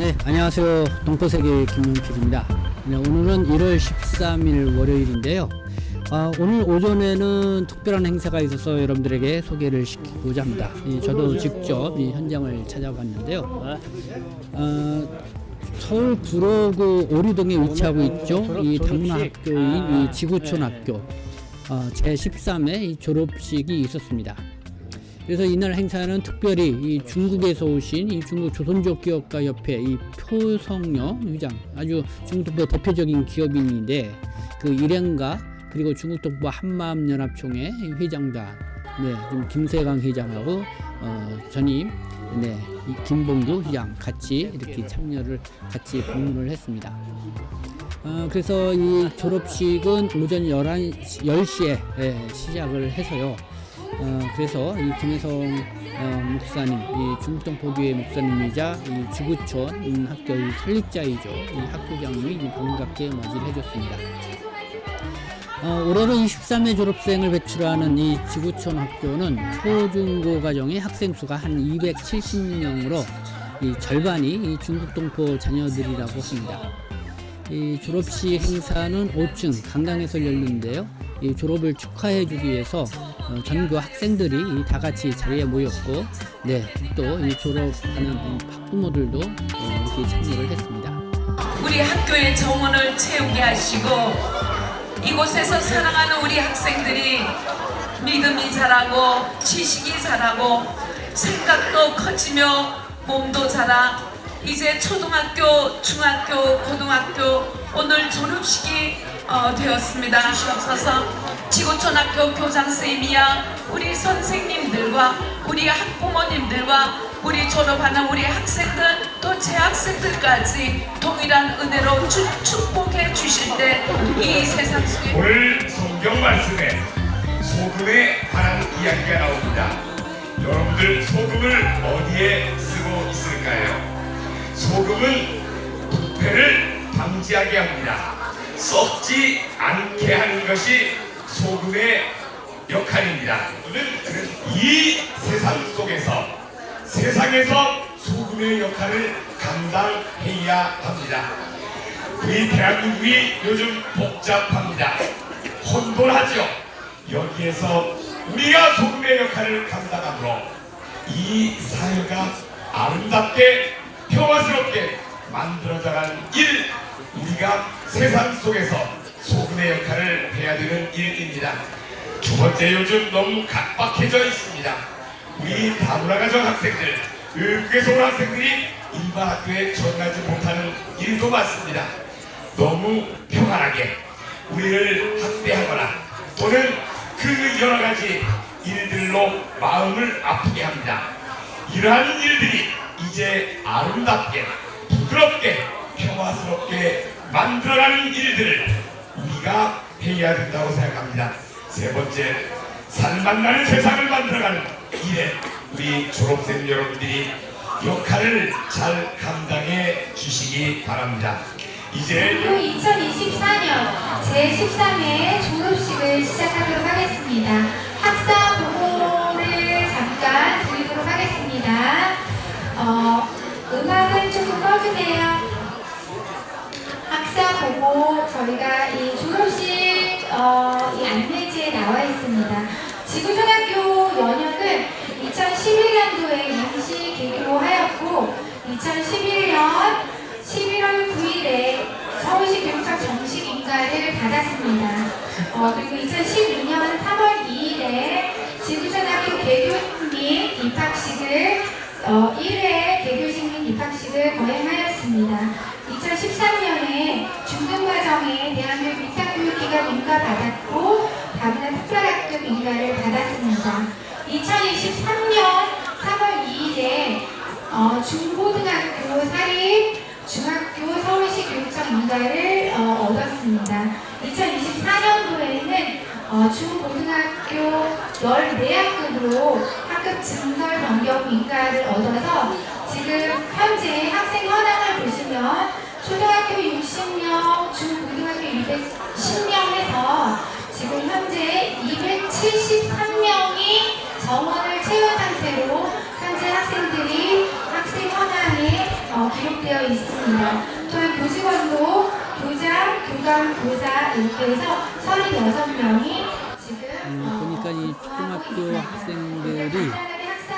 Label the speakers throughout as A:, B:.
A: 네, 안녕하세요. 동포세계 김용필입니다. 네, 오늘은 1월 13일 월요일인데요. 아, 오늘 오전에는 특별한 행사가 있어서 여러분들에게 소개를 시키고자 합니다. 이, 저도 직접 이 현장을 찾아봤는데요. 아, 서울 구로구 오리동에 위치하고 있죠. 이 당마학교인 이 지구촌 학교 어, 제 13회 이 졸업식이 있었습니다. 그래서 이날 행사는 특별히 이 중국에서 오신 이 중국 조선족 기업가 협회 이 표성영 위장 아주 중국 동포 대표적인 기업인인데 그 일행가 그리고 중국 동포 한마음 연합총회 회장단 네 지금 김세강 회장하고 어, 전임 네이 김봉규 회장 같이 이렇게 참여를 같이 방문을 했습니다. 어, 그래서 이 졸업식은 오전 11, 10시에 예, 시작을 해서요. 어, 그래서 이 김혜성 어, 목사님, 이 중국동포교회 목사님이자 이 지구촌 음, 학교의 설립자이죠. 이 학교장님이 이 반갑게 맞이를 해줬습니다. 어, 올해로 23회 졸업생을 배출하는 이 지구촌 학교는 초중고 과정의 학생 수가 한 270명으로 이 절반이 이 중국 동포 자녀들이라고 합니다. 이 졸업식 행사는 5층 강당에서 열리는데요. 이 졸업을 축하해주기 위해서 어, 전교 학생들이 이다 같이 자리에 모였고, 네, 또 이 졸업하는 이 학부모들도 어, 이렇게 참여를 했습니다.
B: 우리 학교의 정원을 채우게 하시고 이곳에서 사랑하는 우리 학생들이 믿음이 자라고 지식이 자라고 생각도 커지며 몸도 자라 이제 초등학교, 중학교, 고등학교 오늘 졸업식이 어, 되었습니다. 주시옵소서 지구촌학교 교장 선생님이야 우리 선생님들과 우리 학부모님들과 우리 졸업하는 우리 학생들 또 재학생들까지 동일한 은혜로 주, 축복해 주실 때 이 세상 속에
C: 오늘 성경 말씀에 소금에 관한 이야기가 나옵니다. 여러분들 소금을 어디에 쓰고 있을까요? 소금은 부패를 방지하게 합니다. 썩지 않게 하는 것이 소금의 역할입니다. 이 세상 속에서 세상에서 소금의 역할을 감당해야 합니다. 우리 대한민국이 요즘 복잡합니다. 혼돈하죠. 여기에서 우리가 소금의 역할을 감당함으로 이 사회가 아름답게 평화스럽게 만들어져가는 일 우리가 세상 속에서 소금의 역할을 해야 되는 일입니다. 두 번째 요즘 너무 각박해져 있습니다. 우리 다문화 가정 학생들, 외국에서 온 학생들이 일반 학교에 전하지 못하는 일도 많습니다. 너무 평안하게 우리를 학대하거나 또는 그 여러 가지 일들로 마음을 아프게 합니다. 이러한 일들이 이제 아름답게 부드럽게 평화스럽게 만들어가는 일들을 우리가 해야 된다고 생각합니다. 세 번째, 살맛나는 세상을 만들어가는 일에 우리 졸업생 여러분들이 역할을 잘 감당해 주시기 바랍니다. 이제
D: 또 2024년 제13회 졸업식을 시작하도록 하겠습니다. 학사 보고를 잠깐 드리도록 하겠습니다. 어, 음악을 조금 꺼주세요. 보고 저희가 이 졸업식 어, 이 안내지에 나와 있습니다. 지구촌학교 연역은 2011년도에 임시 개교하였고 2011년 11월 9일에 서울시 교육청 정식 인가를 받았습니다. 어, 그리고 2012년 3월 2일에 지구촌학교 개교 및 입학식을 어, 1회 개교식 및 입학식을 거행하였습니다. 2013년에 중등과정에 대한민국 받았고 다문화 특별학급 인가를 받았습니다. 2023년 3월 2일에 어, 중고등학교 사립 중학교 서울시 교육청 인가를 어, 얻었습니다. 2024년도에는 어, 중고등학교 14학급으로 학급 증설 변경 인가를 얻어서 지금 현재 학생 현황을 보시면 기록되어 있습니다. 저희 교직원도 교장, 교감, 교사 이렇게 해서 36명이 지금
A: 음,
D: 어,
A: 보니까 이 초등학교 학생들이
D: 학생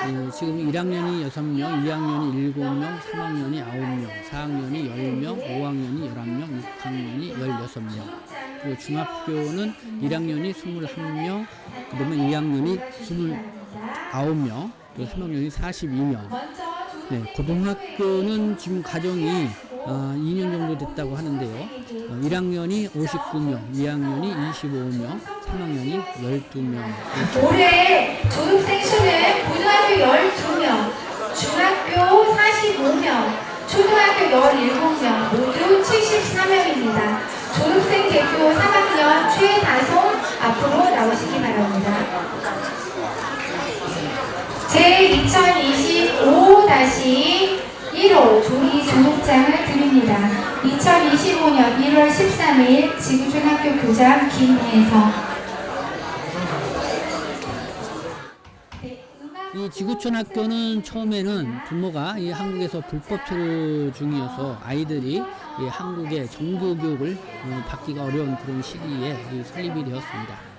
A: 예, 지금 1학년이 6명, 2학년이 7명, 3학년이 9명, 4학년이 10명, 5학년이 11명, 6학년이 16명. 그리고 중학교는 1학년이 21명, 그다음에 2학년이 29명, 그리고 3학년이 42명. 네, 고등학교는 지금 가정이 어, 2년 정도 됐다고 하는데요. 어, 1학년이 59명, 2학년이 25명, 3학년이 12명.
D: 올해 졸업생 수는 고등학교 12명, 중학교 45명, 초등학교 17명, 모두 74명입니다. 졸업생 대표 3학년 최다솜 앞으로 나오시기 바랍니다. 제 2025-1호 조리 졸업장을 드립니다. 2025년 1월 13일 지구중학교 교장 김혜성
A: 이 지구촌 학교는 처음에는 부모가 이 한국에서 불법 체류 중이어서 아이들이 이 한국의 정부 교육을 어, 받기가 어려운 그런 시기에 이 설립이 되었습니다.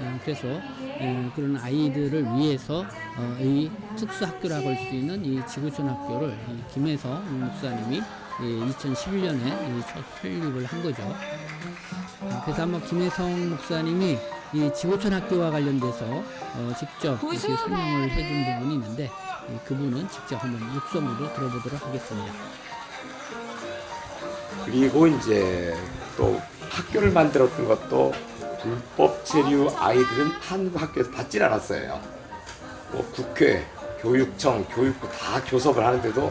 A: 어, 그래서 어, 그런 아이들을 위해서 어, 이 특수 학교라고 할 수 있는 이 지구촌 학교를 이 김혜성 목사님이 2011년에 첫 설립을 한 거죠. 어, 그래서 아마 김혜성 목사님이 이 지구촌 학교와 관련돼서 어, 직접 이렇게 설명을 해준 부분이 있는데 이 그분은 직접 한번 육성으로 들어보도록 하겠습니다.
E: 그리고 이제 또 학교를 만들었던 것도 불법 체류 아이들은 한국 학교에서 받질 않았어요. 뭐 국회, 교육청, 교육부 다 교섭을 하는데도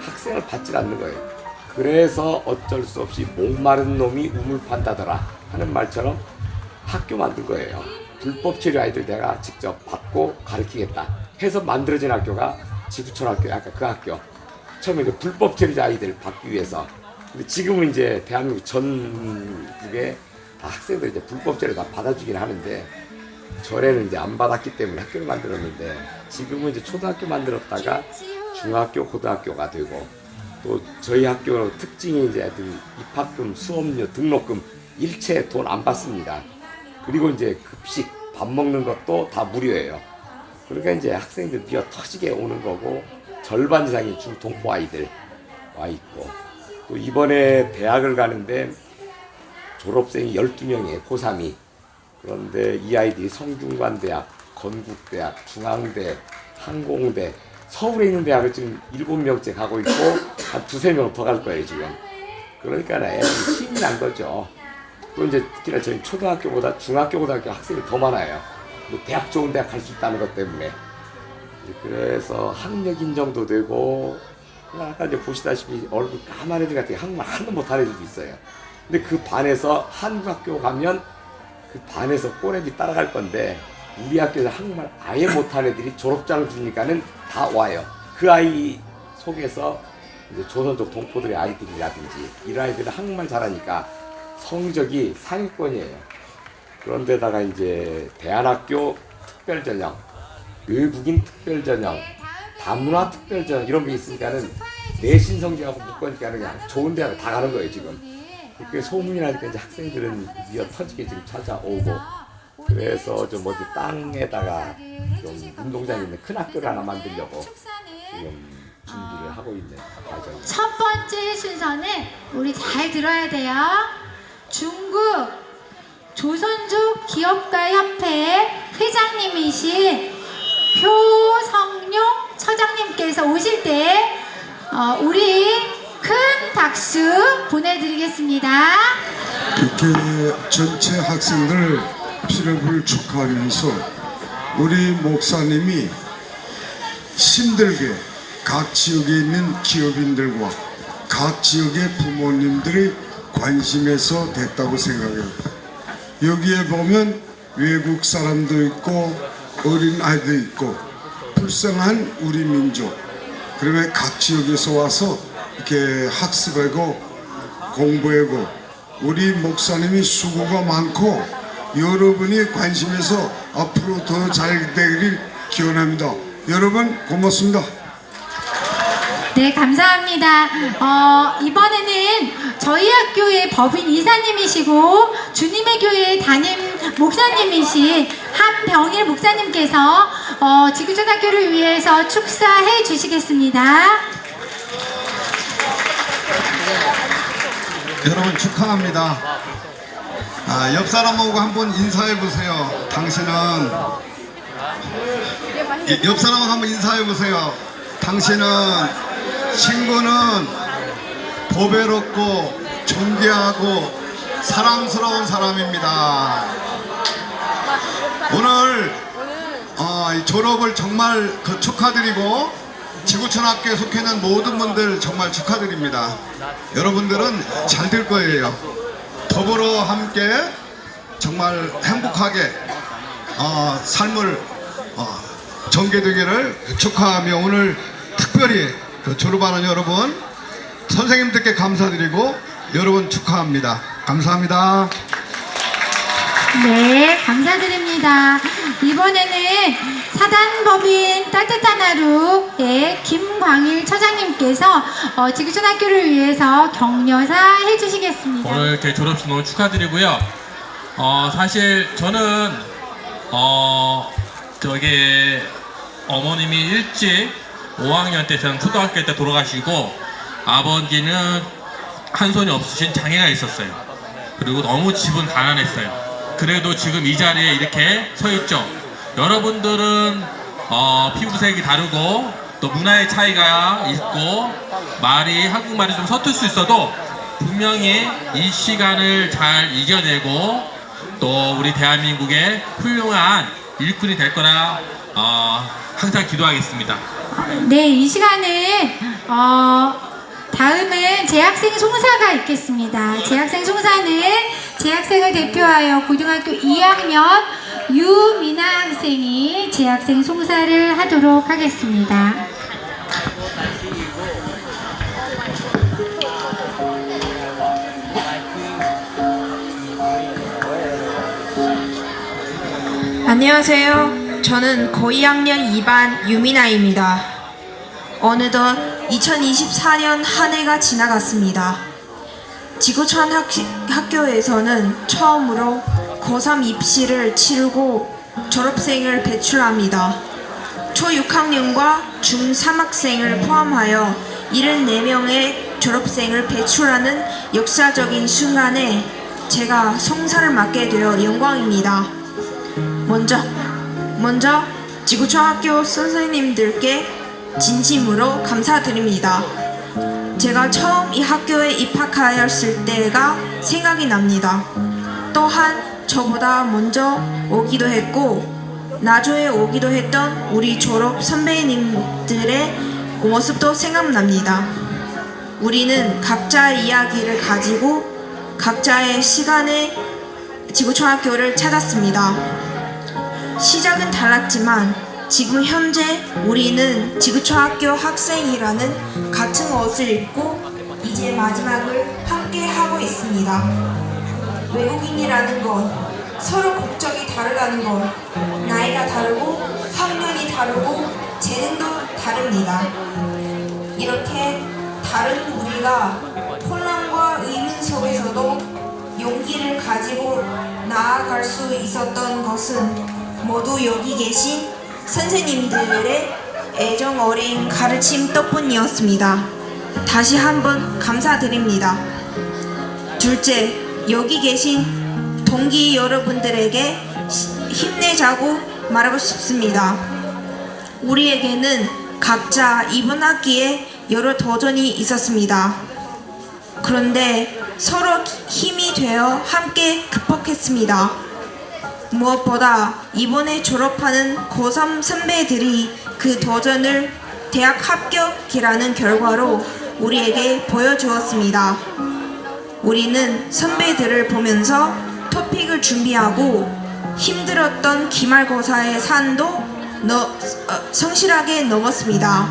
E: 학생을 받질 않는 거예요. 그래서 어쩔 수 없이 목마른 놈이 우물 판다더라 하는 말처럼 학교 만든 거예요. 불법 체류 아이들 내가 직접 받고 가르치겠다 해서 만들어진 학교가 지구촌 학교, 아까 그 학교. 처음에 그 불법 체류자 아이들 받기 위해서. 근데 지금은 이제 대한민국 전국에 다 학생들 이제 불법 체류 다 받아주긴 하는데 전에는 이제 안 받았기 때문에 학교를 만들었는데 지금은 이제 초등학교 만들었다가 중학교, 고등학교가 되고 또 저희 학교 특징이 이제 애들 입학금, 수업료, 등록금 일체 돈 안 받습니다. 그리고 이제 급식, 밥 먹는 것도 다 무료예요. 그러니까 이제 학생들 미어 터지게 오는 거고 절반 이상이 중동포 아이들 와 있고 또 이번에 대학을 가는데 졸업생이 12명이에요. 고3이. 그런데 이 아이들이 성균관대학, 건국대학, 중앙대, 항공대, 서울에 있는 대학을 지금 7명째 가고 있고 한 두세 명 더 갈 거예요, 지금. 그러니까 애들이 힘이 난 거죠. 또 이제 특히나 저희 초등학교보다 중학교, 고등학교 학생이 더 많아요. 뭐 대학 좋은 대학 갈 수 있다는 것 때문에. 그래서 학력 인정도 되고 아까 이제 보시다시피 얼굴 까만 애들 같은 게 한국말 하나도 못하는 애들도 있어요. 근데 그 반에서 한국 학교 가면 그 반에서 꼬레비 따라갈 건데 우리 학교에서 한국말 아예 못하는 애들이 졸업장을 주니까는 다 와요. 그 아이 속에서 이제 조선족 동포들의 아이들이라든지 이런 아이들은 한국말 잘하니까 성적이 상위권이에요. 그런데다가 이제 대안학교 특별전형, 외국인 특별전형, 다문화 특별전형 이런 게 있으니까는 내신 성적하고 묶으니까 그냥 좋은 대학을 다 가는 거예요 지금. 그게 소문이 나니까 이제 학생들은 미어 터지게 지금 찾아오고 그래서 좀 어디 땅에다가 좀 운동장 있는 큰 학교를 하나 만들려고 지금 준비를 하고 있는 과정입니다.
D: 첫 번째 순서는 우리 잘 들어야 돼요. 중국 조선족 기업가 협회 회장님이신 표성용 처장님께서 오실 때 어, 우리 큰 박수 보내드리겠습니다.
F: 이렇게 전체 학생들 필업을 축하하면서 우리 목사님이 힘들게 각 지역에 있는 기업인들과 각 지역의 부모님들의 관심에서 됐다고 생각해요. 여기에 보면 외국 사람도 있고 어린 아이도 있고 불쌍한 우리 민족 그러면 각 지역에서 와서 이렇게 학습하고 공부하고 우리 목사님이 수고가 많고 여러분이 관심에서 앞으로 더 잘 되기를 기원합니다. 여러분 고맙습니다.
D: 네, 감사합니다. 어, 이번에는 저희 학교의 법인 이사님이시고 주님의 교회 담임 목사님이신 한병일 목사님께서 어, 지구촌 학교를 위해서 축사해 주시겠습니다.
G: 여러분 축하합니다. 아, 옆 사람하고 한번 인사해 보세요. 당신은 이- 옆 사람하고 한번 인사해 보세요. 당신은 친구는 보배롭고 존귀하고 사랑스러운 사람입니다. 오늘 어, 이 졸업을 정말 그 축하드리고 지구촌학교에 속해 있는 모든 분들 정말 축하드립니다. 여러분들은 잘 될 거예요. 더불어 함께 정말 행복하게 어, 삶을 어, 전개되기를 축하하며 오늘 특별히 그 졸업하는 여러분 선생님들께 감사드리고 여러분 축하합니다. 감사합니다.
D: 네, 감사드립니다. 이번에는 사단법인 따뜻한 하루의 김광일 처장님께서 어, 지구촌학교를 위해서 격려사 해주시겠습니다.
H: 오늘 이렇게 졸업식 너무 축하드리고요. 어, 사실 저는, 어, 저기, 어머님이 일찍 5학년 때 저는 초등학교 때 돌아가시고, 아버지는 한 손이 없으신 장애가 있었어요. 그리고 너무 집은 가난했어요. 그래도 지금 이 자리에 이렇게 서 있죠. 여러분들은, 어, 피부색이 다르고, 또 문화의 차이가 있고, 말이, 한국말이 좀 서툴 수 있어도, 분명히 이 시간을 잘 이겨내고 또 우리 대한민국의 훌륭한 일꾼이 될 거라 어, 항상 기도하겠습니다.
D: 네, 이 시간은 어, 다음은 재학생 송사가 있겠습니다. 재학생 송사는 재학생을 대표하여 고등학교 2학년 유미나 학생이 재학생 송사를 하도록 하겠습니다.
I: 안녕하세요. 저는 고2학년 2반 유미나입니다. 어느덧 2024년 한 해가 지나갔습니다. 지구촌 학, 학교에서는 처음으로 고3 입시를 치르고 졸업생을 배출합니다. 초 6학년과 중 3학생을 포함하여 74명의 졸업생을 배출하는 역사적인 순간에 제가 송사를 맡게 되어 영광입니다. 먼저 먼저 지구촌 학교 선생님들께 진심으로 감사드립니다. 제가 처음 이 학교에 입학하였을 때가 생각이 납니다. 또한 저보다 먼저 오기도 했고 나중에 오기도 했던 우리 졸업 선배님들의 모습도 생각납니다. 우리는 각자의 이야기를 가지고 각자의 시간에 지구촌 학교를 찾았습니다. 시작은 달랐지만 지금 현재 우리는 지구촌 학교 학생이라는 같은 옷을 입고 이제 마지막을 함께 하고 있습니다. 외국인이라는 것, 서로 국적이 다르다는 것, 나이가 다르고 학년이 다르고 재능도 다릅니다. 이렇게 다른 우리가 혼란과 의문 속에서도 용기를 가지고 나아갈 수 있었던 것은 모두 여기 계신 선생님들의 애정 어린 가르침 덕분이었습니다. 다시 한번 감사드립니다. 둘째, 여기 계신 동기 여러분들에게 시- 힘내자고 말하고 싶습니다. 우리에게는 각자 이번 학기에 여러 도전이 있었습니다. 그런데 서로 힘이 되어 함께 극복했습니다. 무엇보다 이번에 졸업하는 고3 선배들이 그 도전을 대학 합격이라는 결과로 우리에게 보여주었습니다. 우리는 선배들을 보면서 토픽을 준비하고 힘들었던 기말고사의 산도 너, 어, 성실하게 넘었습니다.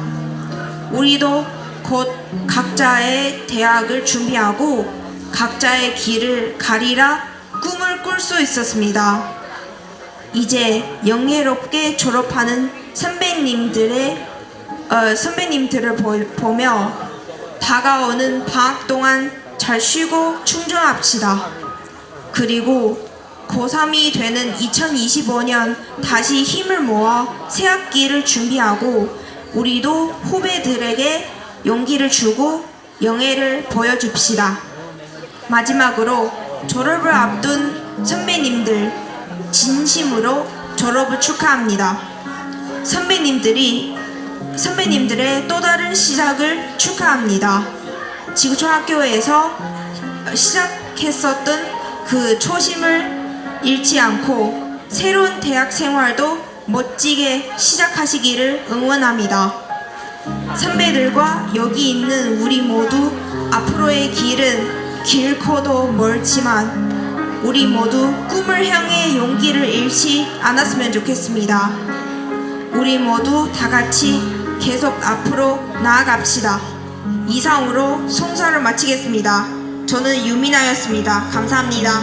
I: 우리도 곧 각자의 대학을 준비하고 각자의 길을 가리라 꿈을 꿀 수 있었습니다. 이제 영예롭게 졸업하는 선배님들의 어, 선배님들을 보, 보며 다가오는 방학 동안 잘 쉬고 충전합시다. 그리고 고3이 되는 2025년 다시 힘을 모아 새 학기를 준비하고 우리도 후배들에게 용기를 주고 영예를 보여줍시다. 마지막으로 졸업을 앞둔 선배님들 진심으로 졸업을 축하합니다. 선배님들이 선배님들의 또 다른 시작을 축하합니다. 지구촌 학교에서 시작했었던 그 초심을 잃지 않고 새로운 대학 생활도 멋지게 시작하시기를 응원합니다. 선배들과 여기 있는 우리 모두 앞으로의 길은 길고도 멀지만 우리 모두 꿈을 향해 용기를 잃지 않았으면 좋겠습니다. 우리 모두 다 같이 계속 앞으로 나아갑시다. 이상으로 송사를 마치겠습니다. 저는 유미나였습니다. 감사합니다.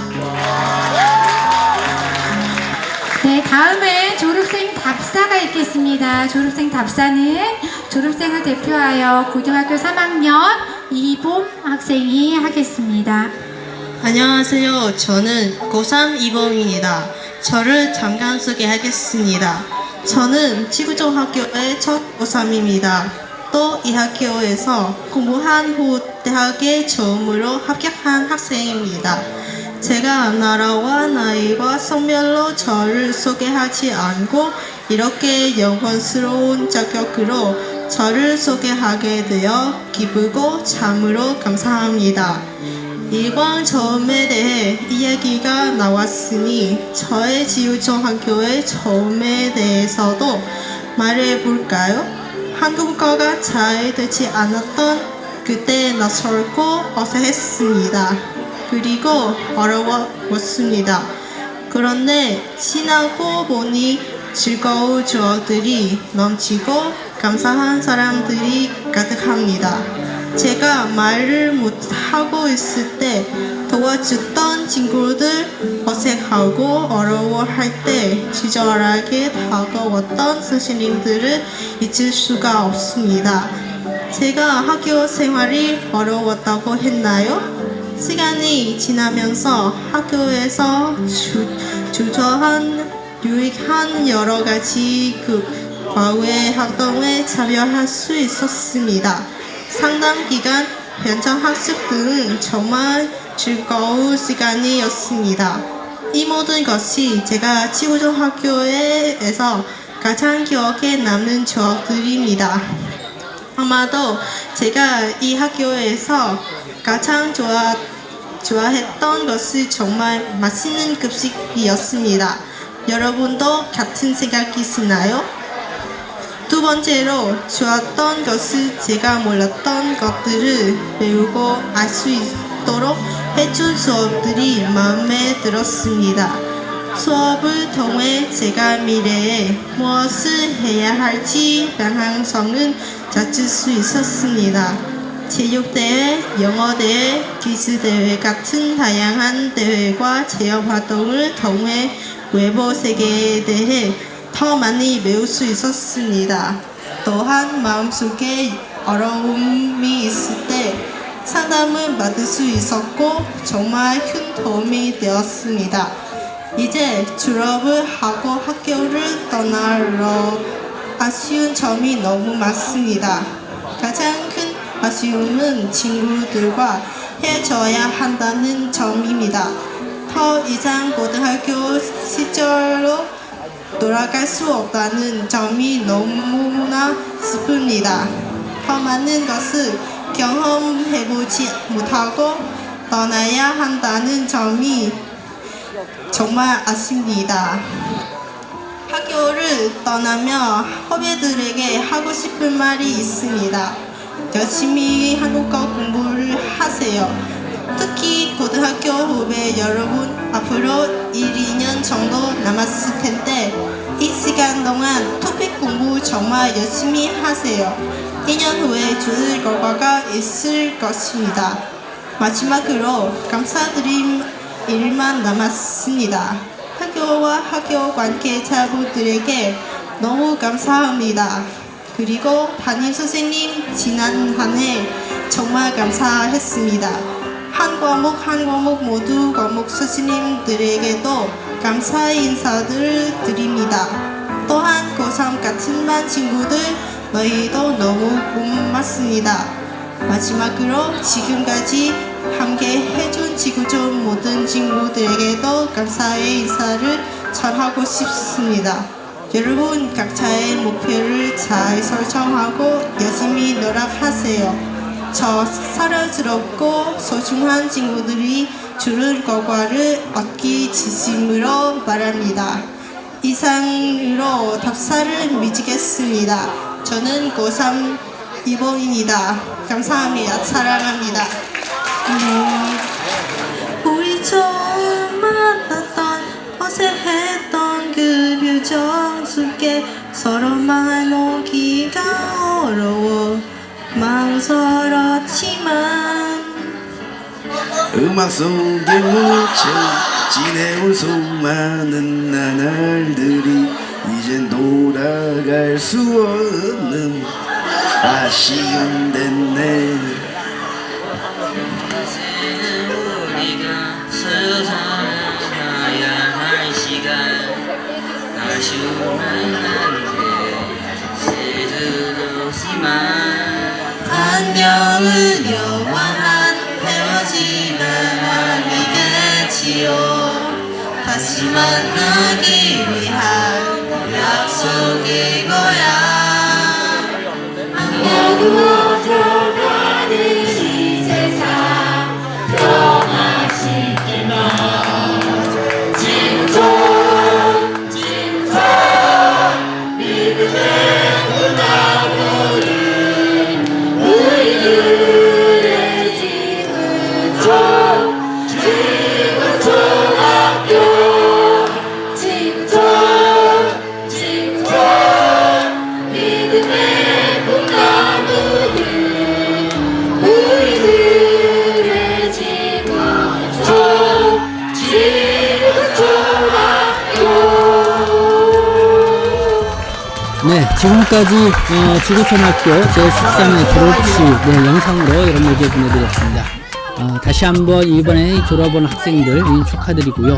J: 네, 다음은 졸업생 답사가 있겠습니다. 졸업생 답사는 졸업생을 대표하여 고등학교 3학년 이봄 학생이 하겠습니다.
K: 안녕하세요. 저는 고3 이범입니다. 저를 잠깐 소개하겠습니다. 저는 지구종 학교의 첫 고3입니다. 또 이 학교에서 공부한 후 대학에 처음으로 합격한 학생입니다. 제가 나라와 나이와 성별로 저를 소개하지 않고 이렇게 영광스러운 자격으로 저를 소개하게 되어 기쁘고 참으로 감사합니다. 일광 처음에 대해 이야기가 나왔으니 저의 지우청 학교의 처음에 대해서도 말해볼까요? 한국어가 잘 되지 않았던 그때 낯설고 어색했습니다. 그리고 어려웠습니다. 그런데 지나고 보니 즐거운 추억들이 넘치고 감사한 사람들이 가득합니다. 제가 말을 못하고 있을 때 도와줬던 친구들 어색하고 어려워할 때 친절하게 다가왔던 선생님들을 잊을 수가 없습니다. 제가 학교 생활이 어려웠다고 했나요? 시간이 지나면서 학교에서 주, 주저한 유익한 여러 가지 그 과외 활동에 참여할 수 있었습니다. 상담 기간, 현장 학습 등은 정말 즐거운 시간이었습니다. 이 모든 것이 제가 지구종 학교에서 가장 기억에 남는 추억들입니다. 아마도 제가 이 학교에서 가장 좋아, 좋아했던 것이 정말 맛있는 급식이었습니다. 여러분도 같은 생각이시나요? 두 번째로 좋았던 것은 제가 몰랐던 것들을 배우고 알 수 있도록 해준 수업들이 마음에 들었습니다. 수업을 통해 제가 미래에 무엇을 해야 할지 방향성을 찾을 수 있었습니다. 체육대회, 영어대회, 기술대회 같은 다양한 대회과 체험 활동을 통해 외부 세계에 대해 더 많이 배울 수 있었습니다. 또한 마음속에 어려움이 있을 때 상담을 받을 수 있었고 정말 큰 도움이 되었습니다. 이제 졸업을 하고 학교를 떠나러 아쉬운 점이 너무 많습니다. 가장 큰 아쉬움은 친구들과 헤어져야 한다는 점입니다. 더 이상 고등학교 시절로 돌아갈 수 없다는 점이 너무나 슬픕니다. 더 많은 것을 경험해보지 못하고 떠나야 한다는 점이 정말 아쉽니다. 학교를 떠나며 후배들에게 하고 싶은 말이 있습니다. 열심히 한국어 공부를 하세요. 특히 고등학교 후배 여러분 앞으로 1, 2년 정도 남았을 텐데 이 시간 동안 토픽 공부 정말 열심히 하세요. 2년 후에 좋은 결과가 있을 것입니다. 마지막으로 감사드림 일만 남았습니다. 학교와 학교 관계자분들에게 너무 감사합니다. 그리고 담임 선생님 지난 한 해 정말 감사했습니다. 한 과목 한 과목 모두 과목 선생님들에게도 감사의 인사를 드립니다. 또한 고3 같은 반 친구들 너희도 너무 고맙습니다. 마지막으로 지금까지 함께 해준 지구촌 모든 친구들에게도 감사의 인사를 전하고 싶습니다. 여러분 각자의 목표를 잘 설정하고 열심히 노력하세요. 저 사랑스럽고 소중한 친구들이 주는 결과를 얻기 진심으로 바랍니다. 이상으로 답사를 미치겠습니다. 저는 고3 이봉입니다. 감사합니다. 사랑합니다. 네. 우리 처음 만났던 어색했던 그 표정 속에 서로만 오기가
L: 음악 속에 묻혀 지내온 수많은 나날들이 이젠 돌아갈 수 없는 아쉬운 됐네.
M: 우리가 서로 살아가야 할 시간 아쉬움은 한데 새들었지만
K: 안녕은 만나기 위한 약속일 거야.
A: 네, 지금까지 어, 지구촌학교 제13회 졸업식 네, 영상으로 여러분 에게 보내드렸습니다. 어, 다시 한번 이번에 졸업한 학생들 이 축하드리고요.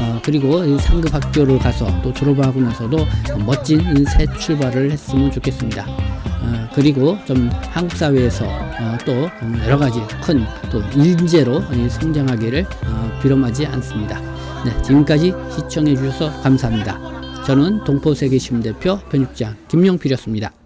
A: 어, 그리고 이 상급 학교를 가서 또 졸업하고 나서도 멋진 이새 출발을 했으면 좋겠습니다. 어, 그리고 좀 한국 사회에서 어, 또 여러 가지 큰 또 인재로 이 성장하기를 어, 비럼하지 않습니다. 네, 지금까지 시청해 주셔서 감사합니다. 저는 동포세계신문 대표 편집장 김용필이었습니다.